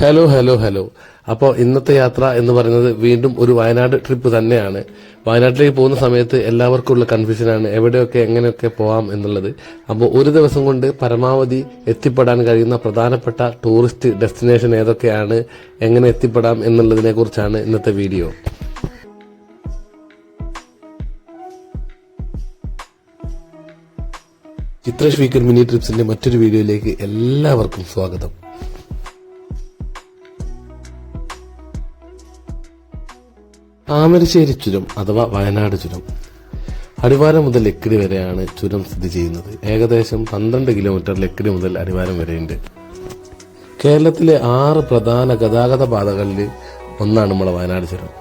Hello hello hello. അപ്പോൾ ഇന്നത്തെ യാത്ര എന്ന് പറയുന്നത് വീണ്ടും ഒരു വയനാട് ട്രിപ്പ് തന്നെയാണ്. വയനാട്ടിലേക്ക് പോകുന്ന സമയത്ത് എല്ലാവർക്കും ഉള്ള കൺഫ്യൂഷനാണ് എവിടെയൊക്കെ എങ്ങനെയൊക്കെ പോവാം എന്നുള്ളത്. അപ്പോൾ ഒരു ദിവസം കൊണ്ട് പരമാവധി എത്തിപ്പെടാൻ കഴിയുന്ന പ്രധാനപ്പെട്ട ടൂറിസ്റ്റ് ഡെസ്റ്റിനേഷൻ ഏതൊക്കെയാണ് എങ്ങനെ എത്തിപ്പെടാം എന്നുള്ളതിനെ കുറിച്ചാണ് ഇന്നത്തെ വീഡിയോ ചിത്രേഷ് വീക്കർ മിനി ട്രിപ്സിന്റെ മറ്റൊരു വീഡിയോയിലേക്ക് എല്ലാവർക്കും സ്വാഗതം. താമരശ്ശേരി ചുരം അഥവാ വയനാട് ചുരം. അടിവാരം മുതൽ ലക്കിടി വരെയാണ് ചുരം സ്ഥിതി ചെയ്യുന്നത്. ഏകദേശം പന്ത്രണ്ട് കിലോമീറ്റർ ലക്കിടി മുതൽ അടിവാരം വരെയുണ്ട്. കേരളത്തിലെ ആറ് പ്രധാന ഗതാഗത പാതകളിൽ ഒന്നാണ് നമ്മുടെ വയനാട് ചുരം.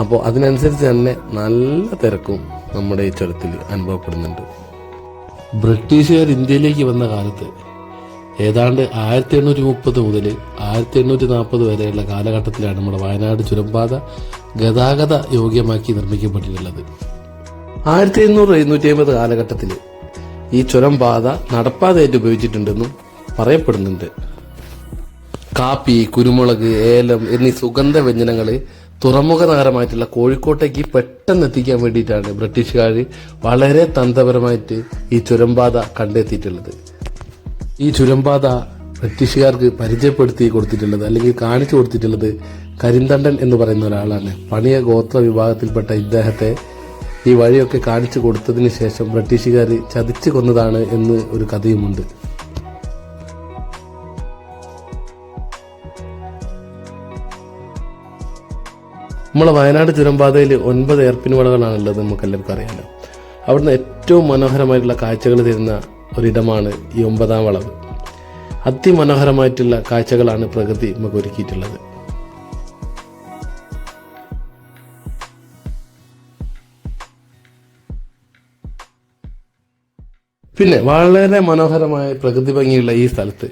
അപ്പോൾ അതിനനുസരിച്ച് തന്നെ നല്ല തിരക്കും നമ്മുടെ ഈ ചുരത്തിൽ അനുഭവപ്പെടുന്നുണ്ട്. ബ്രിട്ടീഷുകാർ ഇന്ത്യയിലേക്ക് വന്ന കാലത്ത് ഏതാണ്ട് ആയിരത്തി എണ്ണൂറ്റി മുപ്പത് മുതൽ ആയിരത്തി എണ്ണൂറ്റി നാൽപ്പത് വരെയുള്ള കാലഘട്ടത്തിലാണ് നമ്മുടെ വയനാട് ചുരംപാത ഗതാഗത യോഗ്യമാക്കി നിർമ്മിക്കപ്പെട്ടിട്ടുള്ളത്. ആയിരത്തി എണ്ണൂറ് എഴുന്നൂറ്റി അമ്പത് കാലഘട്ടത്തിൽ ഈ ചുരംപാത നടപ്പാതയായിട്ട് ഉപയോഗിച്ചിട്ടുണ്ടെന്നും പറയപ്പെടുന്നുണ്ട്. കാപ്പി കുരുമുളക് ഏലം എന്നീ സുഗന്ധ വ്യഞ്ജനങ്ങൾ തുറമുഖ നഗരമായിട്ടുള്ള കോഴിക്കോട്ടേക്ക് പെട്ടെന്ന് എത്തിക്കാൻ വേണ്ടിയിട്ടാണ് ബ്രിട്ടീഷുകാർ വളരെ തന്ത്രപരമായിട്ട് ഈ ചുരംപാത കണ്ടെത്തിയിട്ടുള്ളത്. ഈ ചുരമ്പാത ബ്രിട്ടീഷുകാർക്ക് പരിചയപ്പെടുത്തി കൊടുത്തിട്ടുള്ളത് അല്ലെങ്കിൽ കാണിച്ചു കൊടുത്തിട്ടുള്ളത് കരിന്തണ്ടൻ എന്ന് പറയുന്ന ഒരാളാണ്. പണിയ ഗോത്ര വിഭാഗത്തിൽപ്പെട്ട ഇദ്ദേഹത്തെ ഈ വഴിയൊക്കെ കാണിച്ചു കൊടുത്തതിന് ശേഷം ബ്രിട്ടീഷുകാർ ചതിച്ചു കൊന്നതാണ് എന്ന് ഒരു കഥയുമുണ്ട്. നമ്മളെ വയനാട് ചുരമ്പാതയിൽ ഒൻപത് എയർപിൻ വളകളാണുള്ളത് നമുക്ക് എല്ലാവർക്കും അറിയാലോ. അവിടുന്ന് ഏറ്റവും മനോഹരമായിട്ടുള്ള കാഴ്ചകൾ തരുന്ന ഒരിടമാണ് ഈ ഒമ്പതാം വളവ്. അതിമനോഹരമായിട്ടുള്ള കാഴ്ചകളാണ് പ്രകൃതി നമുക്ക് ഒരുക്കിയിട്ടുള്ളത്. പിന്നെ വളരെ മനോഹരമായ പ്രകൃതി ഭംഗിയുള്ള ഈ സ്ഥലത്ത്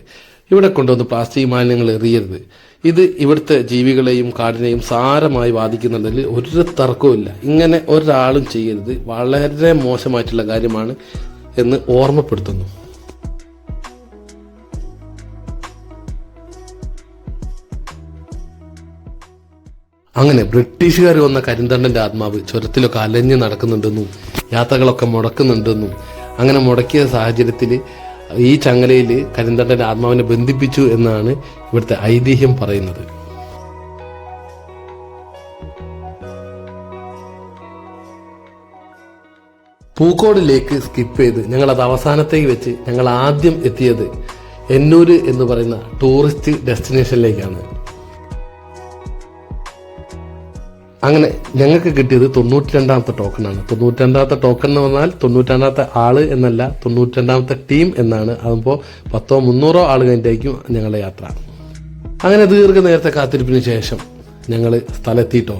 ഇവിടെ കൊണ്ടുവന്ന് പ്ലാസ്റ്റിക് മാലിന്യങ്ങൾ എറിയരുത്. ഇത് ഇവിടുത്തെ ജീവികളെയും കാടിനെയും സാരമായി ബാധിക്കുന്നുണ്ടെങ്കിൽ ഒരു തർക്കവുമില്ല. ഇങ്ങനെ ഒരാളും ചെയ്യരുത്. വളരെ മോശമായിട്ടുള്ള കാര്യമാണ് എന്ന് ഓർമ്മപ്പെടുത്തുന്നു. അങ്ങനെ ബ്രിട്ടീഷുകാർ വന്ന കരിന്തണ്ടന്റെ ആത്മാവ് ചുരത്തിലൊക്കെ അലഞ്ഞു നടക്കുന്നുണ്ടെന്നും യാത്രകളൊക്കെ മുടക്കുന്നുണ്ടെന്നും അങ്ങനെ മുടക്കിയ സാഹചര്യത്തിൽ ഈ ചങ്ങലയിൽ കരിന്തണ്ടന്റെ ആത്മാവിനെ ബന്ധിപ്പിച്ചു എന്നാണ് ഇവിടുത്തെ ഐതിഹ്യം പറയുന്നത്. പൂക്കോട് ലേക്ക് സ്കിപ്പ് ചെയ്ത് ഞങ്ങളത് അവസാനത്തേക്ക് വെച്ച് ഞങ്ങൾ ആദ്യം എത്തിയത് എന്നൂര് എന്ന് പറയുന്ന ടൂറിസ്റ്റ് ഡെസ്റ്റിനേഷനിലേക്കാണ് അങ്ങനെ ഞങ്ങൾക്ക് കിട്ടിയത് തൊണ്ണൂറ്റി രണ്ടാമത്തെ ടോക്കണാണ് തൊണ്ണൂറ്റി രണ്ടാമത്തെ ടോക്കൺ എന്ന് പറഞ്ഞാൽ തൊണ്ണൂറ്റി രണ്ടാമത്തെ ആൾ എന്നല്ല തൊണ്ണൂറ്റി രണ്ടാമത്തെ ടീം എന്നാണ്. അതുമ്പോൾ പത്തോ മുന്നൂറോ ആൾ കഴിഞ്ഞിട്ടായിരിക്കും ഞങ്ങളുടെ യാത്ര. അങ്ങനെ ദീർഘ നേരത്തെ കാത്തിരിപ്പിന് ശേഷം ഞങ്ങൾ സ്ഥലത്തിട്ടോ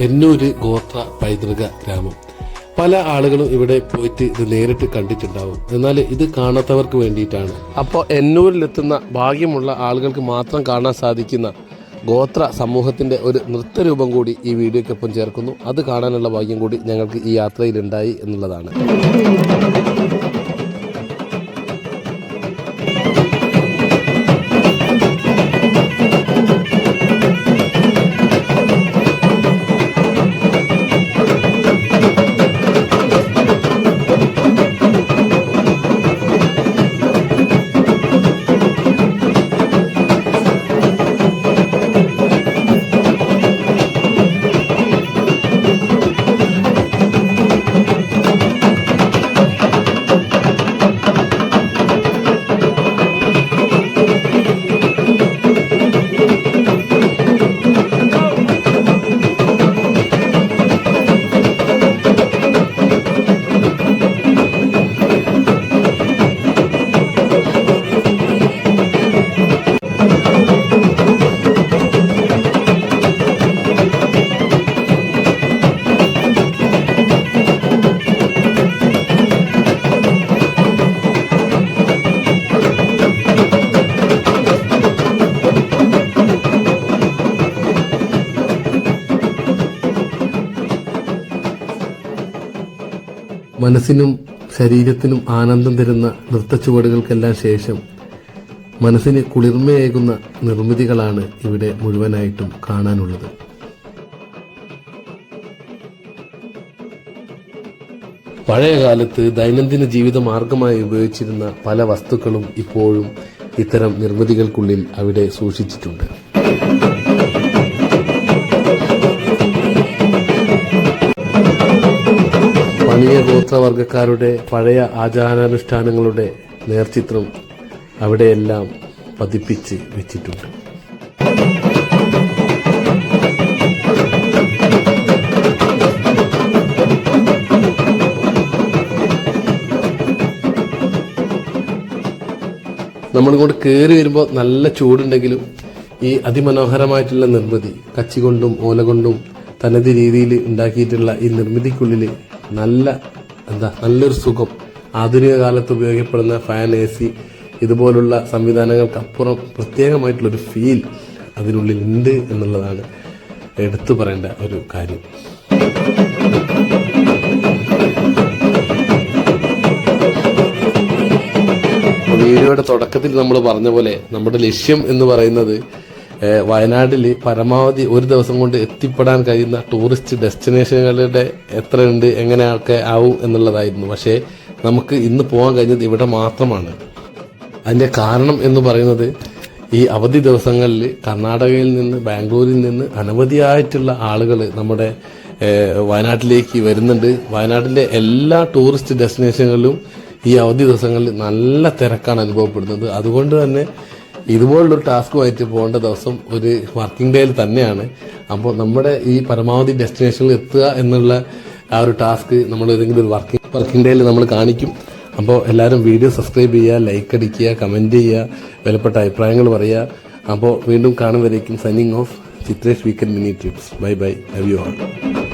എന്നൂര് ഗോത്ര പൈതൃക ഗ്രാമം. പല ആളുകളും ഇവിടെ പോയിട്ട് ഇത് നേരിട്ട് കണ്ടിട്ടുണ്ടാവും. എന്നാൽ ഇത് കാണാത്തവർക്ക് വേണ്ടിയിട്ടാണ്. അപ്പോൾ എന്നൂരിലെത്തുന്ന ഭാഗ്യമുള്ള ആളുകൾക്ക് മാത്രം കാണാൻ സാധിക്കുന്ന ഗോത്ര സമൂഹത്തിന്റെ ഒരു നൃത്തരൂപം കൂടി ഈ വീഡിയോയ്ക്കൊപ്പം ചേർക്കുന്നു. അത് കാണാനുള്ള ഭാഗ്യം കൂടി ഞങ്ങൾക്ക് ഈ യാത്രയിലുണ്ടായി എന്നുള്ളതാണ്. മനസ്സിനും ശരീരത്തിനും ആനന്ദം തരുന്ന നൃത്തച്ചുവടുകൾക്കെല്ലാം ശേഷം മനസ്സിന് കുളിർമയേകുന്ന നിർമ്മിതികളാണ് ഇവിടെ മുഴുവനായിട്ടും കാണാനുള്ളത്. പഴയ കാലത്ത് ദൈനംദിന ജീവിത മാർഗമായി ഉപയോഗിച്ചിരുന്ന പല വസ്തുക്കളും ഇപ്പോഴും ഇത്തരം നിർമ്മിതികൾക്കുള്ളിൽ അവിടെ സൂക്ഷിച്ചിട്ടുണ്ട്. പണിയ ഗോത്രവർഗക്കാരുടെ പഴയ ആചാരാനുഷ്ഠാനങ്ങളുടെ നേർചിത്രം അവിടെയെല്ലാം പതിപ്പിച്ച് വെച്ചിട്ടുണ്ട്. നമ്മളിങ്ങോട്ട് കയറി വരുമ്പോൾ നല്ല ചൂടുണ്ടെങ്കിലും ഈ അതിമനോഹരമായിട്ടുള്ള നിർമ്മിതി കച്ചി കൊണ്ടും ഓല കൊണ്ടും തനത് രീതിയിൽ ഉണ്ടാക്കിയിട്ടുള്ള ഈ നിർമ്മിതിക്കുള്ളിൽ നല്ല എന്താ നല്ലൊരു സുഖം. ആധുനിക കാലത്ത് ഉപയോഗിക്കപ്പെടുന്ന ഫാൻ എ സി ഇതുപോലുള്ള സംവിധാനങ്ങൾക്കപ്പുറം പ്രത്യേകമായിട്ടുള്ളൊരു ഫീൽ അതിനുള്ളിൽ ഉണ്ട് എന്നുള്ളതാണ് എടുത്തു പറയേണ്ട ഒരു കാര്യം. വീഡിയോയുടെ തുടക്കത്തിൽ നമ്മൾ പറഞ്ഞ പോലെ നമ്മുടെ ലക്ഷ്യം എന്ന് പറയുന്നത് വയനാട്ടിൽ പരമാവധി ഒരു ദിവസം കൊണ്ട് എത്തിപ്പെടാൻ കഴിയുന്ന ടൂറിസ്റ്റ് ഡെസ്റ്റിനേഷനുകളുടെ എത്രയുണ്ട് എങ്ങനെയൊക്കെ ആവും എന്നുള്ളതായിരുന്നു. പക്ഷേ നമുക്ക് ഇന്ന് പോകാൻ കഴിഞ്ഞത് ഇവിടെ മാത്രമാണ്. അതിന്റെ കാരണം എന്ന് പറയുന്നത് ഈ അവധി ദിവസങ്ങളിൽ കർണാടകയിൽ നിന്ന് ബാംഗ്ലൂരിൽ നിന്ന് അനവധിയായിട്ടുള്ള ആളുകൾ നമ്മുടെ വയനാട്ടിലേക്ക് വരുന്നുണ്ട്. വയനാട്ടിലെ എല്ലാ ടൂറിസ്റ്റ് ഡെസ്റ്റിനേഷനുകളിലും ഈ അവധി ദിവസങ്ങളിൽ നല്ല തിരക്കാണ് അനുഭവപ്പെടുന്നത്. അതുകൊണ്ട് തന്നെ ഇതുപോലുള്ളൊരു ടാസ്കുമായിട്ട് പോകേണ്ട ദിവസം ഒരു വർക്കിംഗ് ഡേയിൽ തന്നെയാണ്. അപ്പോൾ നമ്മുടെ ഈ പരമാവധി ഡെസ്റ്റിനേഷനിൽ എത്തുക എന്നുള്ള ആ ഒരു ടാസ്ക് നമ്മൾ ഏതെങ്കിലും ഒരു വർക്കിംഗ് വർക്കിംഗ് ഡേയിൽ നമ്മൾ കാണിക്കും. അപ്പോൾ എല്ലാവരും വീഡിയോ സബ്സ്ക്രൈബ് ചെയ്യുക ലൈക്ക് അടിക്കുക കമന്റ് ചെയ്യുക വിലപ്പെട്ട അഭിപ്രായങ്ങൾ പറയുക. അപ്പോൾ വീണ്ടും കാണുമ്പോഴേക്കും signing off Chithresh weekend mini trips bye bye love you all